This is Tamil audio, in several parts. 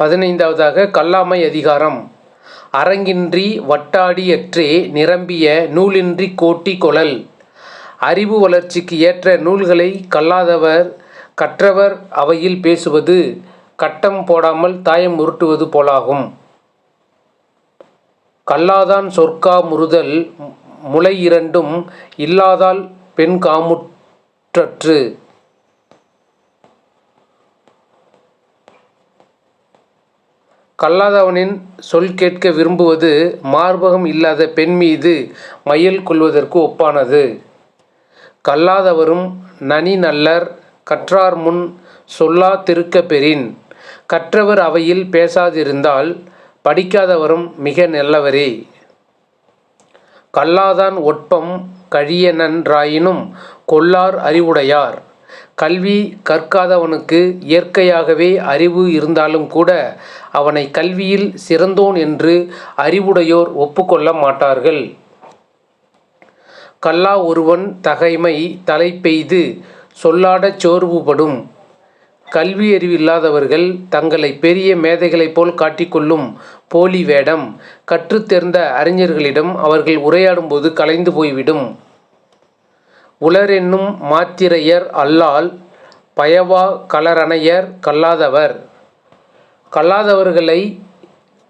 பதினைந்தாவதாக கல்லாமை அதிகாரம். அரங்கின்றி வட்டாடியற்றே நிரம்பிய நூலின்றி கோட்டி கொளல் அறிவு வளர்ச்சிக்கு ஏற்ற நூல்களை கல்லாதவர் கற்றவர் அவையில் பேசுவது கட்டம் போடாமல் தாயம் உருட்டுவது போலாகும். கல்லாதான் சொற்கா முறுதல் முளை இரண்டும் இல்லாதால் பெண் காமுற்றற்று. கல்லாதவனின் சொல் கேட்க விரும்புவது மார்பகம் இல்லாத பெண் மீது மயில் கொள்வதற்கு ஒப்பானது. கல்லாதவரும் நனி நல்லர் கற்றார் முன் சொல்லா திருக்க பெறின். கற்றவர் அவையில் பேசாதிருந்தால் படிக்காதவரும் மிக நல்லவரே. கல்லாதான் ஒட்பம் கழியனன்றாயினும் கொல்லார் அறிவுடையார். கல்வி கற்காதவனுக்கு இயற்கையாகவே அறிவு இருந்தாலும் கூட அவனை கல்வியில் சிறந்தோன் என்று அறிவுடையோர் ஒப்புக்கொள்ள மாட்டார்கள். கல்லா ஒருவன் தகைமை தலை பெய்து சொல்லாடச் சோர்வுபடும். கல்வி அறிவில்லாதவர்கள் தங்களை பெரிய மேதைகளைப் போல் காட்டிக்கொள்ளும் போலி வேடம். கற்றுத்தேர்ந்த அறிஞர்களிடம் அவர்கள் உரையாடும்போது கலைந்து போய்விடும். உளரென்னும் மாத்திரையர் அல்லால் பயவா கலரணையர் கல்லாதவர். கல்லாதவர்களை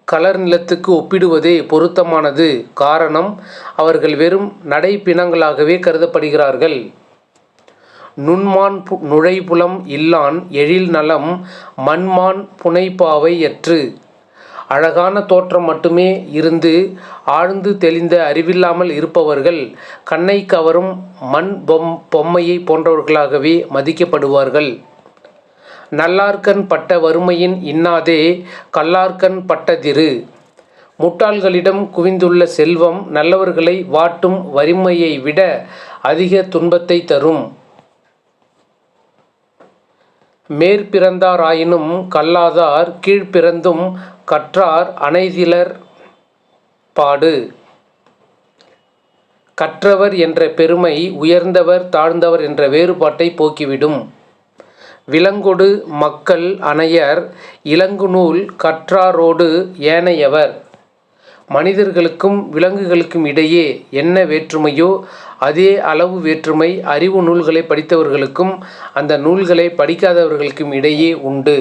கலர் நிலத்துக்கு ஒப்பிடுவதே பொருத்தமானது. காரணம் அவர்கள் வெறும் நடைப்பிணங்களாகவே கருதப்படுகிறார்கள். நுண்மான் பு நுழைபுலம் இல்லான் எழில் நலம் மண்மான் புனைப்பாவை எற்று அழகான தோற்றம் மட்டுமே இருந்து ஆழ்ந்து தெளிந்த அறிவில்லாமல் இருப்பவர்கள் கண்ணை கவரும் மண் பொம் பொம்மையை போன்றவர்களாகவே மதிக்கப்படுவார்கள். நல்லார்கண் பட்ட வறுமையின் இன்னாதே கல்லார்கண் பட்டதிரு முட்டாள்களிடம் குவிந்துள்ள செல்வம் நல்லவர்களை வாட்டும் வறுமையை விட அதிக துன்பத்தை தரும். மேற்பிறந்தாராயினும் கல்லாதார் கீழ்ப்பிறந்தும் கற்றார் அனைதிலர் பாடு. கற்றவர் என்ற பெருமை உயர்ந்தவர் தாழ்ந்தவர் என்ற வேறுபாட்டை போக்கிவிடும். விலங்கொடு மக்கள் அணையர் இளங்குநூல் கற்றாரோடு ஏனையவர். மனிதர்களுக்கும் விலங்குகளுக்கும் இடையே என்ன வேற்றுமையோ அதே அளவு வேற்றுமை அறிவு நூல்களை படித்தவர்களுக்கும் அந்த நூல்களை படிக்காதவர்களுக்கும் இடையே உண்டு.